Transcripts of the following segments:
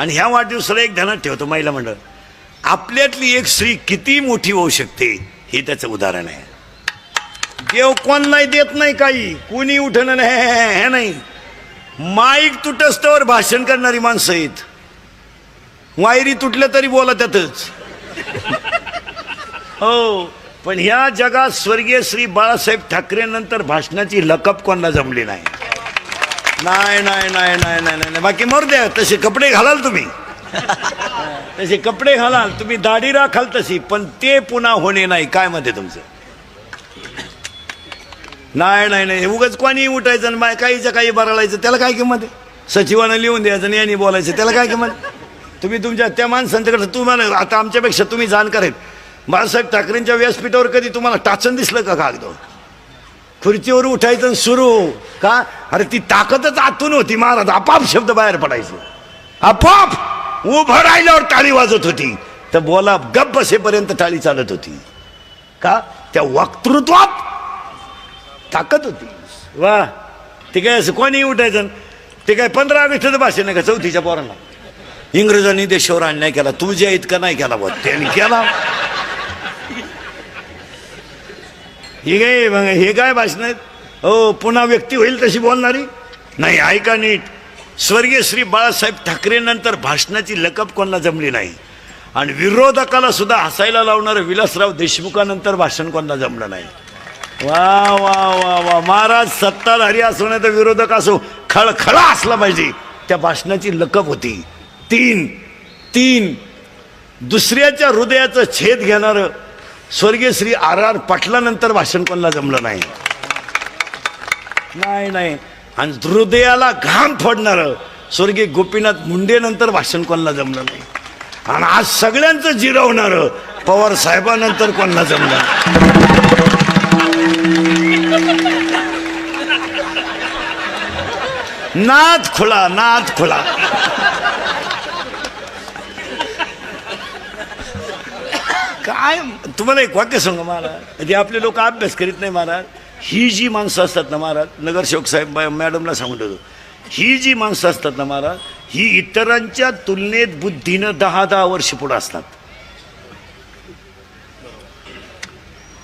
आणि ह्या वाढदिवसाला एक ध्यानात ठेवतो महिला मंडळ. आपल्यातली एक स्त्री किती मोठी होऊ शकते हे त्याचं उदाहरण आहे. देव कोण नाही देत नाही काही कुणी उठणं नाही हे- नाही. माईक तुटस्तवर भाषण करणारी माणसं आहेत. वायरी तुटल्या तरी बोला त्यातच. हो पण ह्या जगात स्वर्गीय श्री बाळासाहेब ठाकरे नंतर भाषणाची लकप कोणाला जमली नाही. नाही नाही नाही नाही नाही नाही बाकी मरू द्या तसे कपडे घालाल तुम्ही. तसे कपडे घालाल तुम्ही दाढी राखाल तशी पण ते पुन्हा होणे नाही. काय मध्ये तुमचं? नाही नाही नाही. उगाच कोणी उठायचं आणि माय काहीचं काही बरळायचं त्याला काय किंमत आहे? सचिवानं लिहून द्यायचं आणि यांनी बोलायचं त्याला काय किंमत तुम्ही तुमच्या त्या माणसांच्याकडे तुम्हाला आता आमच्यापेक्षा तुम्ही जाणकार आहेत. बाळासाहेब ठाकरेंच्या व्यासपीठावर कधी तुम्हाला टाचन दिसलं का कागद खुर्चीवर उठायचं आणि सुरू. का? अरे ती ताकदच आतून होती महाराज. आपाप शब्द बाहेर पडायचे. आपाप! उभं राहिल्यावर टाळी वाजत होती. तर बोला गप्प बसेपर्यंत टाळी चालत होती. का? त्या वक्तृत्वात ताकद होती. वा. ते काय असं कोणी उठायचं. ते काय पंधरा ऑगस्टचं भाषण नाही का चौथीच्या पोरांना? इंग्रजांनी देशावर अन्याय केला. तुझ्या इतका नाही केला बघ त्यांनी केला. हे काय मग हे काय भाषण आहेत? हो पुन्हा व्यक्ती होईल तशी बोलणारी? नाही ऐका नीट. स्वर्गीय श्री बाळासाहेब ठाकरेंनंतर भाषणाची लकप कोणाला जमली नाही. आणि विरोधकाला सुद्धा हसायला लावणारं विलासराव देशमुखानंतर भाषण कोणाला जमलं नाही. वा वा वा वा. महाराज सत्ताधारी असो नाही तर विरोधक असो खळखळा असला पाहिजे. त्या भाषणाची लकप होती. तीन तीन. दुसऱ्याच्या हृदयाचं छेद घेणारं स्वर्गीय श्री आर आर पाटलानंतर भाषण कोणाला जमलं नाही? नाही नाही. आणि हृदयाला घाम फोडणारं स्वर्गीय गोपीनाथ मुंडे नंतर भाषण कोणाला जमलं नाही? आणि आज सगळ्यांचं जिरवणारं पवार साहेबानंतर कोणाला जमलं नाथ नाद खुला नाद खुला. काय? तुम्हाला एक वाक्य सांगू महाराज. जे आपले लोक अभ्यास करीत नाही महाराज. ही जी माणसं असतात ना महाराज नगरसेवक साहेब मॅडमला सांगून ठेवतो ही जी माणसं असतात ना महाराज ही इतरांच्या तुलनेत बुद्धीनं दहा दहा वर्ष पुढं असतात.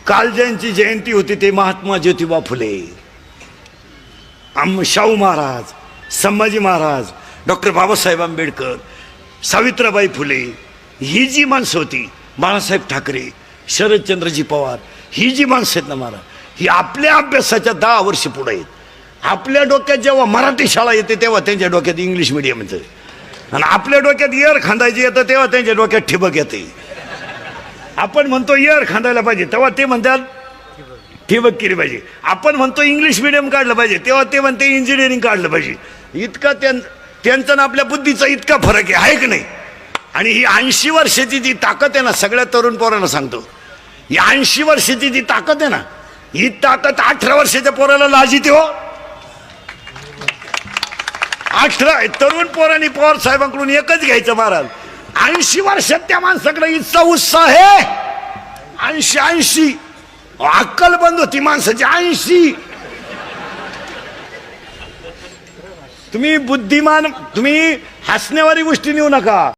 काल ज्यांची जयंती होती ते महात्मा ज्योतिबा फुले. आम शाहू महाराज संभाजी महाराज डॉक्टर बाबासाहेब आंबेडकर सावित्राबाई फुले ही जी माणसं होती बाळासाहेब ठाकरे शरदचंद्रजी पवार ही जी माणसं आहेत ना महाराज ही आपल्या अभ्यासाच्या दहा वर्ष पुढे आहेत. आपल्या डोक्यात जेव्हा मराठी शाळा येते तेव्हा त्यांच्या डोक्यात इंग्लिश मिडियम येतं. आणि आपल्या डोक्यात इयर खांदायची येतं तेव्हा त्यांच्या डोक्यात ठिबक येते. आपण म्हणतो इयर खांदायला पाहिजे तेव्हा ते म्हणतात ठिबक केली पाहिजे. आपण म्हणतो इंग्लिश मिडियम काढलं पाहिजे तेव्हा ते म्हणते इंजिनिअरिंग काढलं पाहिजे. इतका त्यां त्यांचा आणि आपल्या बुद्धीचा इतका फरक आहे आहे की नाही? आणि ही ऐंशी वर्षाची जी ताकद आहे ना सगळ्या तरुण पोरांना सांगतो. ही ऐंशी वर्षाची जी ताकद आहे ना ही ताकद अठरा वर्षाच्या पोराला लाजिते हो. अठरा तरुण पोरांनी पवार साहेबांकडून एकच घ्यायचं महाराज. ऐंशी वर्षात त्या माणसाकडे इतका उत्साह आहे. ऐंशी ऐंशी. अक्कल बंद होती माणसाची ऐंशी. तुम्ही बुद्धिमान तुम्ही हसण्यावारी गोष्टी नेऊ नका.